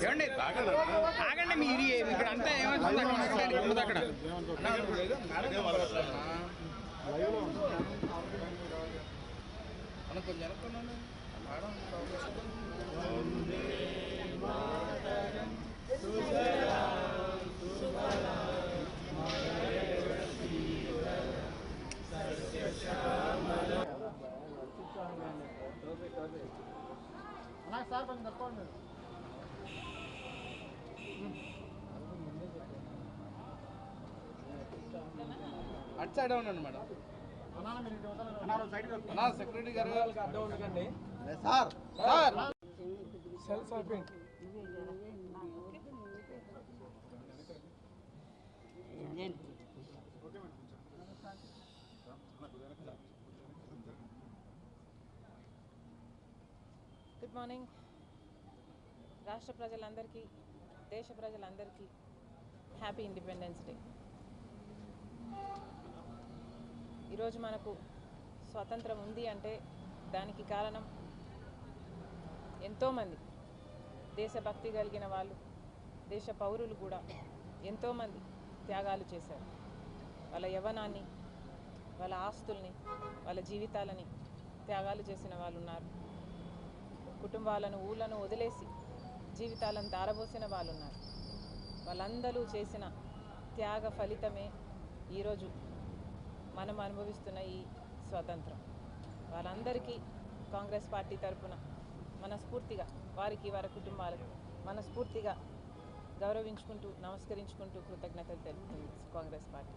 ఏమండి? ఆగండి మీరు ఇక్కడ అంతా ఏమవుతుంది అక్కడ అక్కడ అన్నా, మేడం అన్న కొంచెం మేడం అటు సైడ్ ఉండండి madam. Secretary garu sir sir. Good morning. రాష్ట్ర ప్రజలందరికీ దేశ ప్రజలందరికీ హ్యాపీ ఇండిపెండెన్స్ డే. ఈరోజు మనకు స్వాతంత్రం ఉంది అంటే దానికి కారణం ఎంతోమంది దేశభక్తి కలిగిన వాళ్ళు దేశ పౌరులు కూడా ఎంతోమంది త్యాగాలు చేశారు. వాళ్ళ యవనాన్ని వాళ్ళ ఆస్తుల్ని వాళ్ళ జీవితాలని త్యాగాలు చేసిన వాళ్ళు ఉన్నారు. కుటుంబాలను ఊళ్ళను వదిలేసి జీవితాలను తారబోసిన వాళ్ళు ఉన్నారు వాళ్ళందరూ చేసిన త్యాగ ఫలితమే ఈరోజు మనం అనుభవిస్తున్న ఈ స్వాతంత్రం. వాళ్ళందరికీ కాంగ్రెస్ పార్టీ తరఫున మనస్ఫూర్తిగా వారికి వారి కుటుంబాలకు మనస్ఫూర్తిగా గౌరవించుకుంటూ నమస్కరించుకుంటూ కృతజ్ఞతలు తెలుపుతుంది కాంగ్రెస్ పార్టీ.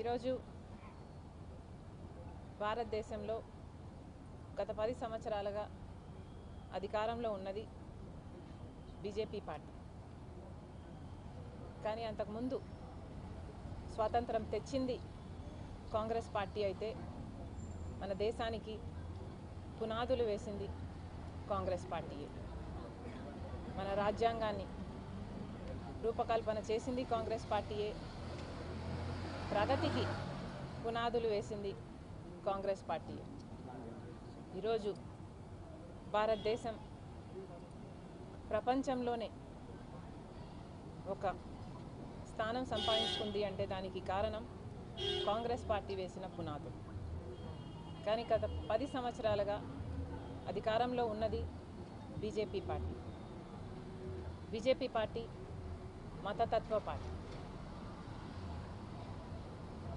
ఈరోజు భారతదేశంలో గత పది సంవత్సరాలుగా అధికారంలో ఉన్నది బీజేపీ పార్టీ. కానీ అంతకుముందు స్వాతంత్రం తెచ్చింది కాంగ్రెస్ పార్టీ అయితే మన దేశానికి పునాదులు వేసింది కాంగ్రెస్ పార్టీయే మన రాజ్యాంగాన్ని రూపకల్పన చేసింది కాంగ్రెస్ పార్టీయే. ప్రగతికి పునాదులు వేసింది కాంగ్రెస్ పార్టీ. ఈరోజు భారతదేశం ప్రపంచంలోనే ఒక స్థానం సంపాదించుకుంది అంటే దానికి కారణం కాంగ్రెస్ పార్టీ వేసిన పునాదు. కానీ గత పది సంవత్సరాలుగా అధికారంలో ఉన్నది బీజేపీ పార్టీ. బీజేపీ పార్టీ మతతత్వ పార్టీ.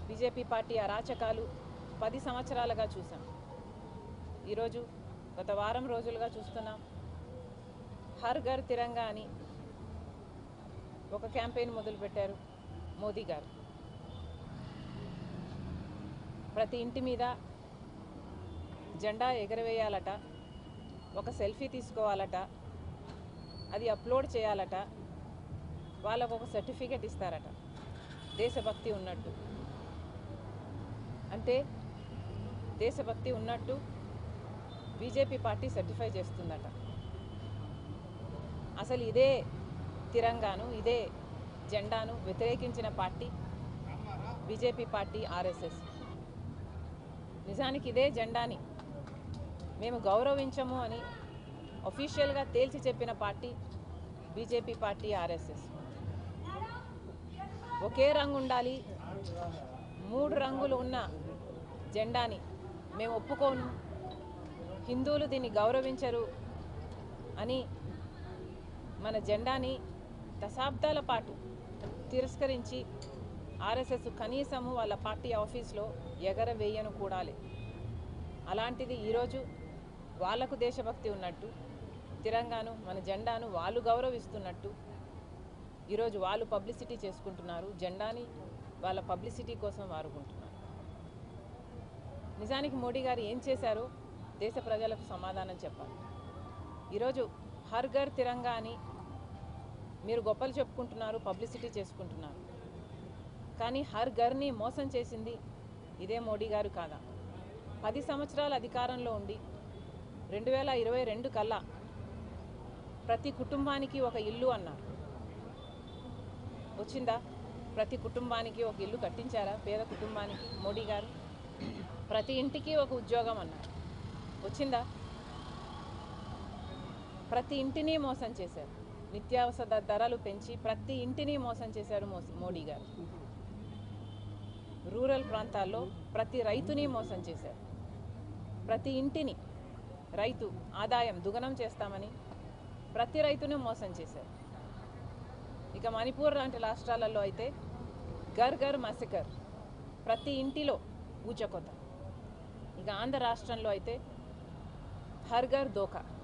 బీజేపీ పార్టీ అరాచకాలు పది సంవత్సరాలుగా చూసాం ఈరోజు గత వారం రోజులుగా చూస్తున్నాం. హర్ ఘర్ తిరంగా అని ఒక క్యాంపెయిన్ మొదలుపెట్టారు మోదీ గారు. ప్రతి ఇంటి మీద జెండా ఎగరవేయాలట ఒక సెల్ఫీ తీసుకోవాలట అది అప్లోడ్ చేయాలట వాళ్ళకు ఒక సర్టిఫికెట్ ఇస్తారట. దేశభక్తి ఉన్నట్టు. అంటే దేశభక్తి ఉన్నట్టు బీజేపీ పార్టీ సర్టిఫై చేస్తుందట. అసలు ఇదే తిరంగాను ఇదే జెండాను వ్యతిరేకించిన పార్టీ బీజేపీ పార్టీ ఆర్ఎస్ఎస్. నిజానికి ఇదే జెండాని మేము గౌరవించము అని అఫీషియల్గా తేల్చి చెప్పిన పార్టీ బీజేపీ పార్టీ ఆర్ఎస్ఎస్. ఒకే రంగు ఉండాలి మూడు రంగులు ఉన్న జెండాని మేము ఒప్పుకోను హిందువులు దీన్ని గౌరవించరు అని మన జెండాని దశాబ్దాల పాటు తిరస్కరించి ఆర్ఎస్ఎస్ కనీసము వాళ్ళ పార్టీ ఆఫీస్లో ఎగరవేయను కూడాలి. అలాంటిది ఈరోజు వాళ్ళకు దేశభక్తి ఉన్నట్టు తిరంగాను మన జెండాను వాళ్ళు గౌరవిస్తున్నట్టు ఈరోజు వాళ్ళు పబ్లిసిటీ చేసుకుంటున్నారు జెండాని వాళ్ళ పబ్లిసిటీ కోసం వాడుకుంటున్నారు. నిజానికి మోడీ గారు ఏం చేశారు? దేశ ప్రజలకు సమాధానం చెప్పాలి. ఈరోజు హర్ ఘర్ తిరంగా అని మీరు గొప్పలు చెప్పుకుంటున్నారు పబ్లిసిటీ చేసుకుంటున్నారు. కానీ హర్ ఘర్ని మోసం చేసింది ఇదే మోడీ గారు కాదా? పది సంవత్సరాల అధికారంలో ఉండి రెండు వేల ఇరవై రెండు కల్లా ప్రతి కుటుంబానికి ఒక ఇల్లు అన్నారు. వచ్చిందా? ప్రతి కుటుంబానికి ఒక ఇల్లు కట్టించారా? పేద కుటుంబానికి? మోడీ గారు? ప్రతి ఇంటికి ఒక ఉద్యోగం అన్నారు. వచ్చిందా? ప్రతి ఇంటిని మోసం చేశారు. నిత్యావసర ధరలు పెంచి ప్రతి ఇంటిని మోసం చేశారు మోడీ గారు. రూరల్ ప్రాంతాల్లో ప్రతి రైతుని మోసం చేశారు. ప్రతి ఇంటిని రైతు ఆదాయం దుగనం చేస్తామని ప్రతి రైతుని మోసం చేశారు. ఇక మణిపూర్ లాంటి రాష్ట్రాలలో అయితే గర్ గర్ మసికర్ ప్రతి ఇంటిలో ఊచకొత. ఇక ఆంధ్ర రాష్ట్రంలో అయితే హర్ఘర్ దోకా.